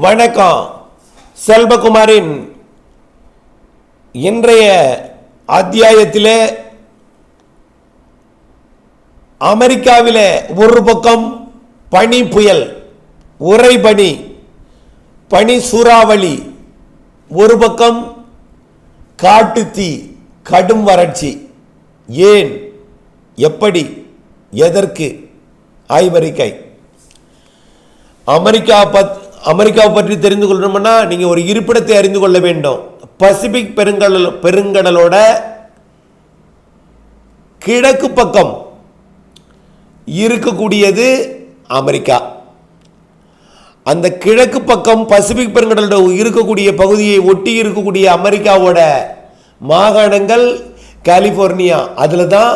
வணக்கம். செல்வகுமாரின் இன்றைய அத்தியாயத்திலே அமெரிக்காவிலே ஒரு பக்கம் பனி புயல் உறை பனி பனி சூறாவளி ஒரு பக்கம் காட்டுத்தீ கடும் வறட்சி. ஏன்? எப்படி? எதற்கு? ஆய்வறிக்கை. அமெரிக்கா பத் அமெரிக்காவை பற்றி தெரிந்து கொள்ளணும்னா நீங்கள் ஒரு இருப்பிடத்தை அறிந்து கொள்ள வேண்டும். பசிபிக் பெருங்கடல் பெருங்கடலோட கிழக்கு பக்கம் இருக்கக்கூடியது அமெரிக்கா. அந்த கிழக்கு பக்கம் பசிபிக் பெருங்கடலோட இருக்கக்கூடிய பகுதியை ஒட்டி இருக்கக்கூடிய அமெரிக்காவோட மாகாணங்கள் கலிஃபோர்னியா அதில் தான்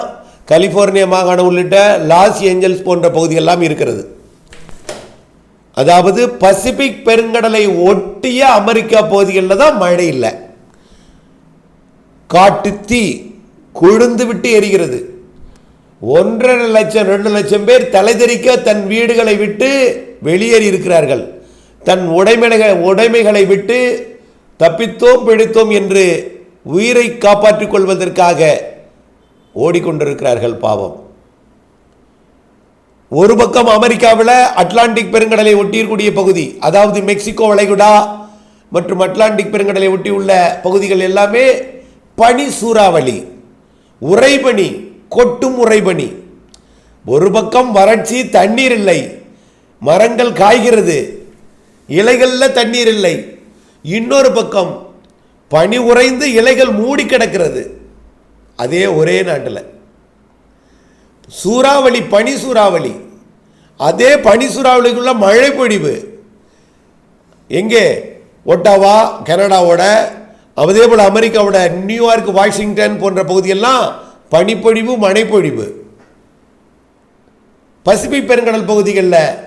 கலிஃபோர்னியா மாகாணம் உள்ளிட்ட லாஸ் ஏஞ்சல்ஸ் போன்ற பகுதியெல்லாம் இருக்கிறது. அதாவது பசிபிக் பெருங்கடலை ஒட்டிய அமெரிக்கா பகுதிகளில் தான் மழை இல்லை. காட்டு தீ கொழுந்து விட்டு எரிகிறது. ஒன்றரை லட்சம் ரெண்டு லட்சம் பேர் தலைதெறிக்க தன் வீடுகளை விட்டு வெளியேறி இருக்கிறார்கள். தன் உடைமைகளை உடைமைகளை விட்டு தப்பித்தோம் பிடித்தோம் என்று உயிரை காப்பாற்றிக் கொள்வதற்காக ஓடிக்கொண்டிருக்கிறார்கள் பாவம். ஒரு பக்கம் அமெரிக்காவில் அட்லாண்டிக் பெருங்கடலை ஒட்டியிருக்கூடிய பகுதி அதாவது மெக்சிகோ வளைகுடா மற்றும் அட்லாண்டிக் பெருங்கடலை ஒட்டியுள்ள பகுதிகள் எல்லாமே பனி சூறாவளி உறைபனி கொட்டும் உறைபனி. ஒரு பக்கம் வறட்சி தண்ணீர் இல்லை மரங்கள் காய்கிறது இலைகளில் தண்ணீர் இல்லை. இன்னொரு பக்கம் பனி உறைந்து இலைகள் மூடி கிடக்கிறது அதே ஒரே நாட்டில். சூறாவளி பனி சூறாவளி. அதே பனி சூறாவளிக்குள்ள மழை பொழிவு. எங்கே? ஒட்டாவா கனடாவோட அதே போல் அமெரிக்காவோட நியூயார்க் வாஷிங்டன் போன்ற பகுதியெல்லாம் பனிப்பொழிவு மழைப்பொழிவு. பசிபிக் பெருங்கடல் பகுதிகளில்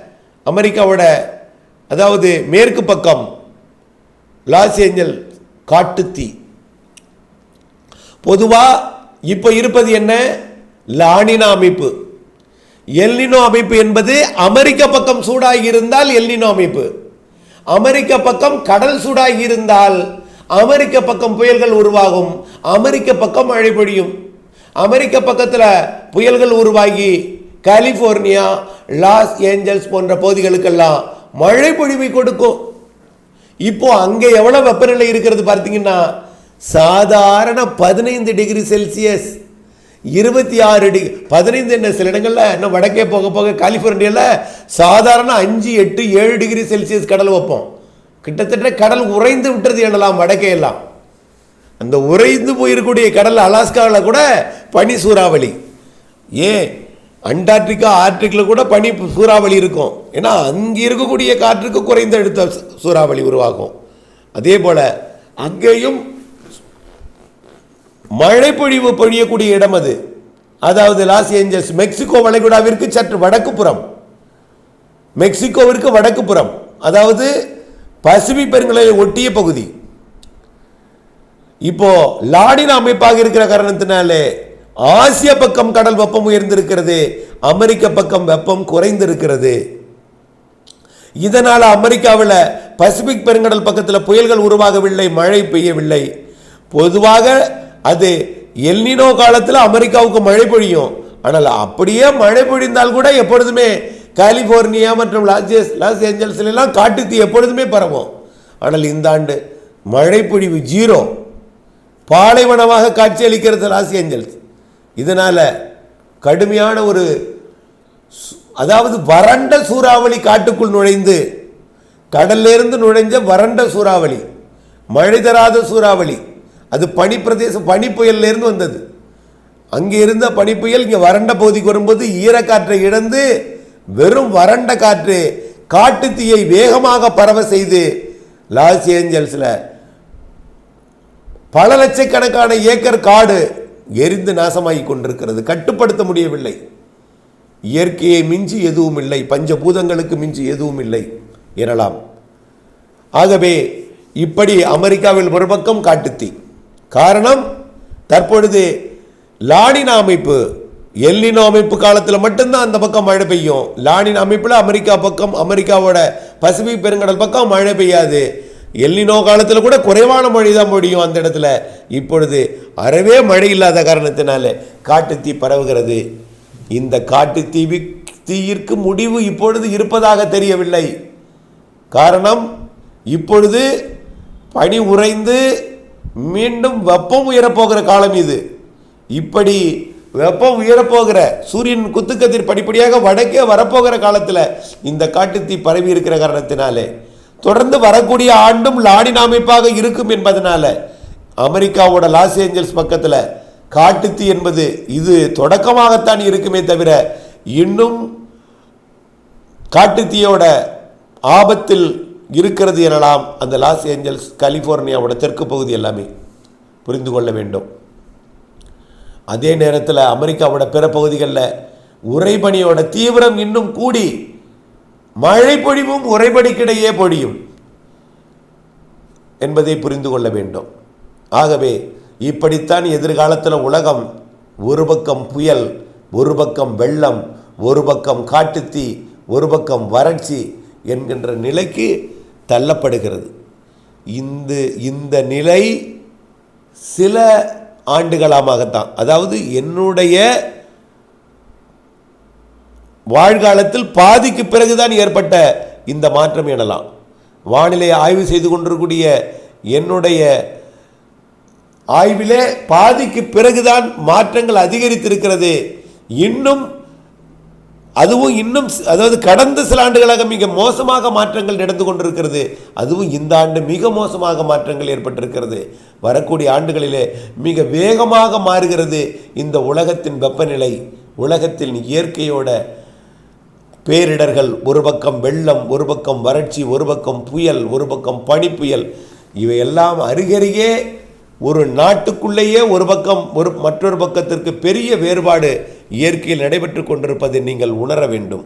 அமெரிக்காவோட அதாவது மேற்கு பக்கம் லாஸ் ஏஞ்சல் காட்டுத்தீ. பொதுவாக இப்போ இருப்பது என்ன? லானினா அமைப்பு. எல்னினோ அமைப்பு என்பது அமெரிக்க பக்கம் சூடாகி இருந்தால் எல்னினோ அமைப்பு. அமெரிக்க பக்கம் கடல் சூடாகி இருந்தால் அமெரிக்க பக்கம் புயல்கள் உருவாகும். அமெரிக்க பக்கம் மழை பொழியும். அமெரிக்க பக்கத்தில் புயல்கள் உருவாகி கலிஃபோர்னியா லாஸ் ஏஞ்சல்ஸ் போன்ற பகுதிகளுக்கெல்லாம் மழை பொழிவை கொடுக்கும். இப்போ அங்கே எவ்வளோ வெப்பநிலை இருக்கிறது பார்த்தீங்கன்னா சாதாரண பதினைந்து டிகிரி செல்சியஸ். இருபத்தி ஆறு டிகிரி. பதினைந்து என்ன சில இடங்களில் இன்னும் வடக்கே போக போக கலிஃபோர்னியாவில் சாதாரண அஞ்சு எட்டு ஏழு டிகிரி செல்சியஸ் கடல் வைப்போம். கிட்டத்தட்ட கடல் உறைந்து விட்டுறது எனலாம் வடக்கே எல்லாம். அந்த உறைந்து போயிருக்கக்கூடிய கடல் அலாஸ்காவில் கூட பனி சூறாவளி. ஏன் அண்டார்டிகா ஆர்டிக்கில் கூட பனி சூறாவளி இருக்கும். ஏன்னா அங்கே இருக்கக்கூடிய காற்றுக்கு குறைந்த அழுத்த சூறாவளி உருவாகும். அதே போல் அங்கேயும் மழைப்பொழிவு பொழியக்கூடிய இடம் அது. அதாவது லாஸ் ஏஞ்சல்ஸ் மெக்சிகோ வளைகுடாவிற்கு சற்று வடக்கு புறம் மெக்சிகோவிற்கு வடக்கு புறம் அதாவது பசிபிக் பெருங்கடலை ஒட்டிய பகுதி. இப்போ லாடின அமைப்பாக இருக்கிற காரணத்தினாலே ஆசிய பக்கம் கடல் வெப்பம் உயர்ந்திருக்கிறது அமெரிக்க பக்கம் வெப்பம் குறைந்திருக்கிறது. இதனால் அமெரிக்காவில் பசிபிக் பெருங்கடல் பக்கத்தில் புயல்கள் உருவாகவில்லை மழை பெய்யவில்லை. பொதுவாக அது எல்னினோ காலத்தில் அமெரிக்காவுக்கு மழை பொழியும். ஆனால் அப்படியே மழை பொழிந்தால் கூட எப்பொழுதுமே கலிஃபோர்னியா மற்றும் லாஸ் லாஸ் ஏஞ்சல்ஸ்ல எல்லாம் காட்டுத்தீ எப்பொழுதுமே பரவும். ஆனால் இந்த ஆண்டு மழை பொழிவு ஜீரோ. பாலைவனமாக காட்சியளிக்கிறது லாஸ் ஏஞ்சல்ஸ் இதனால் கடுமையான ஒரு அதாவது வறண்ட சூறாவளி காட்டுக்குள் நுழைந்து கடல்லிருந்து நுழைஞ்ச வறண்ட சூறாவளி மழை தராத சூறாவளி அது பனிப்பிரதேசம் பனி புயல்லேருந்து வந்தது. அங்கே இருந்த பனிப்புயல் இங்கே வறண்ட பகுதிக்கு வரும்போது ஈரக்காற்றை இழந்து வெறும் வறண்ட காற்று காட்டு தீயை வேகமாக பரவ செய்து லாஸ் ஏஞ்சல்ஸில் பல லட்சக்கணக்கான ஏக்கர் காடு எரிந்து நாசமாகி கொண்டிருக்கிறது. கட்டுப்படுத்த முடியவில்லை. இயற்கையை மிஞ்சி எதுவும் இல்லை. பஞ்சபூதங்களுக்கு மிஞ்சி எதுவும் இல்லை. எனலாம் ஆகவே இப்படி அமெரிக்காவில் ஒரு பக்கம் காட்டுத்தீ காரணம் தற்பொழுது லானினா அமைப்பு எல்லினோ அமைப்பு காலத்தில் மட்டும்தான் அந்த பக்கம் மழை பெய்யும். லானின் அமைப்பில் அமெரிக்கா பக்கம் அமெரிக்காவோட பசிபிக் பெருங்கடல் பக்கம் மழை பெய்யாது. எல்லினோ காலத்தில் கூட குறைவான மழை தான் முடியும் அந்த இடத்துல. இப்பொழுது அறவே மழை இல்லாத காரணத்தினால காட்டுத்தீ பரவுகிறது. இந்த காட்டுத்தீ தீயிற்கு முடிவு இப்பொழுது இருப்பதாக தெரியவில்லை. காரணம் இப்பொழுது பனி உறைந்து மீண்டும் வெப்பம் உயரப்போகிற காலம் இது. இப்படி வெப்பம் உயரப்போகிற சூரியன் குத்துக்கதிர் படிப்படியாக வடக்கே வரப்போகிற காலத்தில் இந்த காட்டுத்தீ பரவி இருக்கிற காரணத்தினாலே தொடர்ந்து வரக்கூடிய ஆண்டும் லாடின் அமைப்பாக இருக்கும் என்பதனால அமெரிக்காவோட லாஸ் ஏஞ்சல்ஸ் பக்கத்தில் காட்டுத்தீ என்பது இது தொடக்கமாகத்தான் இருக்குமே தவிர இன்னும் காட்டுத்தீயோட ஆபத்தில் இருக்கிறது எனலாம் அந்த லாஸ் ஏஞ்சல்ஸ் கலிஃபோர்னியாவோட தெற்கு பகுதி எல்லாமே புரிந்து கொள்ள வேண்டும். அதே நேரத்தில் அமெரிக்காவோட பிற பகுதிகளில் உறைபனியோட தீவிரம் இன்னும் கூடி மழை பொழிவும் உறைபனிக்கிடையே பொழியும் என்பதை புரிந்து கொள்ள வேண்டும். ஆகவே இப்படித்தான் எதிர்காலத்தில் உலகம் ஒரு பக்கம் புயல் ஒரு பக்கம் வெள்ளம் ஒரு பக்கம் காட்டுத்தீ ஒரு பக்கம் வறட்சி என்கின்ற நிலைக்கு தள்ளப்படுகிறது. இந்த இந்த நிலை சில ஆண்டுகளாகத்தான் அதாவது என்னுடைய வாழ்காலத்தில் பாதிக்கு பிறகுதான் ஏற்பட்ட இந்த மாற்றம் எனலாம். வானிலை ஆய்வு செய்து கொண்டிருக்கூடிய என்னுடைய ஆய்விலே பாதிக்கு பிறகுதான் மாற்றங்கள் அதிகரித்திருக்கிறது. இன்னும் அதுவும் இன்னும் அதாவது கடந்த சில ஆண்டுகளாக மிக மோசமாக மாற்றங்கள் நடந்து கொண்டிருக்கிறது. அதுவும் இந்த ஆண்டு மிக மோசமாக மாற்றங்கள் ஏற்பட்டிருக்கிறது. வரக்கூடிய ஆண்டுகளிலே மிக வேகமாக மாறுகிறது இந்த உலகத்தின் வெப்பநிலை. உலகத்தின் இயற்கையோட பேரிடர்கள் ஒரு பக்கம் வெள்ளம் ஒரு பக்கம் வறட்சி ஒரு பக்கம் புயல் ஒரு பக்கம் பனிப்புயல் இவையெல்லாம் அருகருகே ஒரு நாட்டுக்குள்ளேயே ஒரு பக்கம் ஒரு மற்றொரு பக்கத்திற்கு பெரிய வேறுபாடு இயற்கையில் நடைபெற்று கொண்டிருப்பதை நீங்கள் உணர வேண்டும்.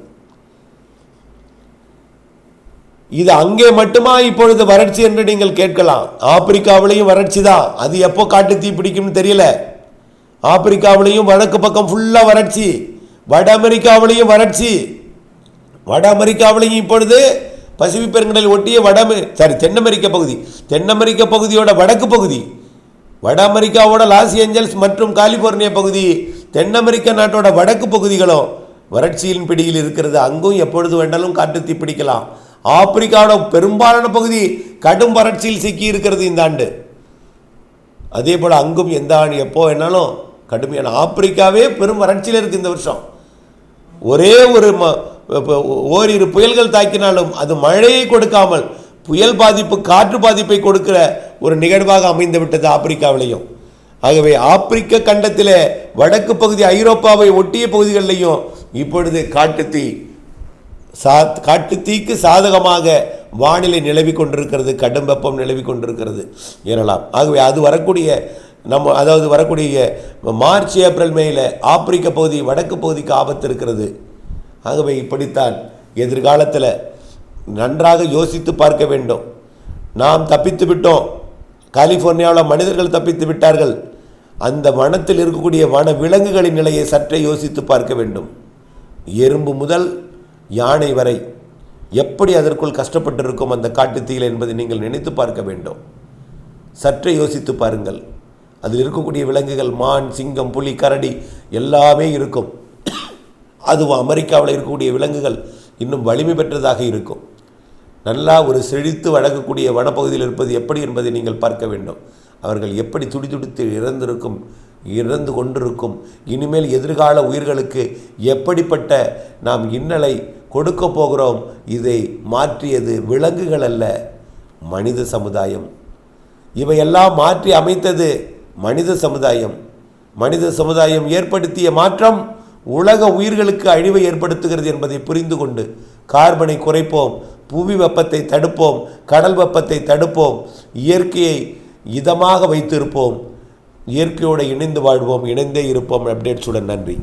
இது அங்கே மட்டுமா இப்பொழுது வறட்சி என்று நீங்கள் கேட்கலாம். ஆப்பிரிக்காவிலையும் வறட்சி தான். அது எப்போ காட்டு தீ பிடிக்கும்னு தெரியல. ஆப்பிரிக்காவிலையும் வடக்கு பக்கம் ஃபுல்லாக வறட்சி. வட அமெரிக்காவிலையும் வறட்சி. வட அமெரிக்காவிலையும் இப்பொழுது பசிபிக் பெருங்கடல் ஒட்டிய வட சாரி தென் அமெரிக்க பகுதி. தென் அமெரிக்க பகுதியோட வடக்கு பகுதி. வட அமெரிக்காவோட லாஸ் ஏஞ்சல்ஸ் மற்றும் கலிபோர்னியா பகுதி. தென் அமெரிக்க நாட்டோட வடக்கு பகுதிகளும் வறட்சியின் பிடியில் இருக்கிறது. அங்கும் எப்பொழுது வேண்டாலும் காட்டுத்தி பிடிக்கலாம். ஆப்பிரிக்காவோட பெரும்பாலான பகுதி கடும் வறட்சியில் சிக்கி இருக்கிறது இந்த ஆண்டு. அதே போல் அங்கும் எந்த ஆண்டு எப்போ வேணாலும் கடுமையான ஆப்பிரிக்காவே பெரும் வறட்சியில் இருக்குது இந்த வருஷம். ஒரே ஒரு ம- ஓரிரு புயல்கள் தாக்கினாலும் அது மழையை கொடுக்காமல் புயல் பாதிப்பு காற்று பாதிப்பை கொடுக்கிற ஒரு நிகழ்வாக அமைந்து விட்டது ஆப்பிரிக்காவிலையும். ஆகவே ஆப்பிரிக்க கண்டத்தில் வடக்கு பகுதி ஐரோப்பாவை ஒட்டிய பகுதிகளிலையும் இப்பொழுது காட்டுத்தீ சா காட்டுத்தீக்கு சாதகமாக வானிலை நிலவி கொண்டிருக்கிறது கடும் வெப்பம் நிலவி கொண்டிருக்கிறது எனலாம். ஆகவே அது வரக்கூடிய நம்ம அதாவது வரக்கூடிய மார்ச் ஏப்ரல் மேயில் ஆப்பிரிக்க பகுதி வடக்கு பகுதிக்கு ஆபத்து இருக்கிறது. ஆகவே இப்படித்தான் எதிர்காலத்தில் நன்றாக யோசித்து பார்க்க வேண்டும். நாம் தப்பித்து விட்டோம். கலிஃபோர்னியாவில் மனிதர்கள் தப்பித்து விட்டார்கள். அந்த வனத்தில் இருக்கக்கூடிய வன விலங்குகளின் நிலையை சற்றே யோசித்து பார்க்க வேண்டும். எறும்பு முதல் யானை வரை எப்படி அதற்குள் கஷ்டப்பட்டிருக்கும் அந்த காட்டுத்தீயில் என்பதை நீங்கள் நினைத்து பார்க்க வேண்டும். சற்றே யோசித்து பாருங்கள். அதில் இருக்கக்கூடிய விலங்குகள் மான் சிங்கம் புலி கரடி எல்லாமே இருக்கும். அதுவும் அமெரிக்காவில் இருக்கக்கூடிய விலங்குகள் இன்னும் வலிமை பெற்றதாக இருக்கும். நல்லா ஒரு செழித்து வழங்கக்கூடிய வனப்பகுதியில் இருப்பது எப்படி என்பதை நீங்கள் பார்க்க வேண்டும். அவர்கள் எப்படி துடிதுடித்து இறந்திருக்கும் இறந்து கொண்டிருக்கும் இனிமேல் எதிர்கால உயிர்களுக்கு எப்படிப்பட்ட நாம் இன்னலை கொடுக்க போகிறோம் இதை மாற்றியது விலங்குகள் அல்ல மனித சமுதாயம். இவையெல்லாம் மாற்றி அமைத்தது மனித சமுதாயம். மனித சமுதாயம் ஏற்படுத்திய மாற்றம் உலக உயிர்களுக்கு அழிவை ஏற்படுத்துகிறது என்பதை புரிந்து கொண்டு கார்பனை குறைப்போம் புவி வெப்பத்தை தடுப்போம் கடல் வெப்பத்தை தடுப்போம் இயற்கையை இதமாக வைத்திருப்போம். இயற்கையோடு இணைந்து வாழ்வோம். இணைந்தே இருப்போம். அப்டேட்ஸுடன் நன்றி.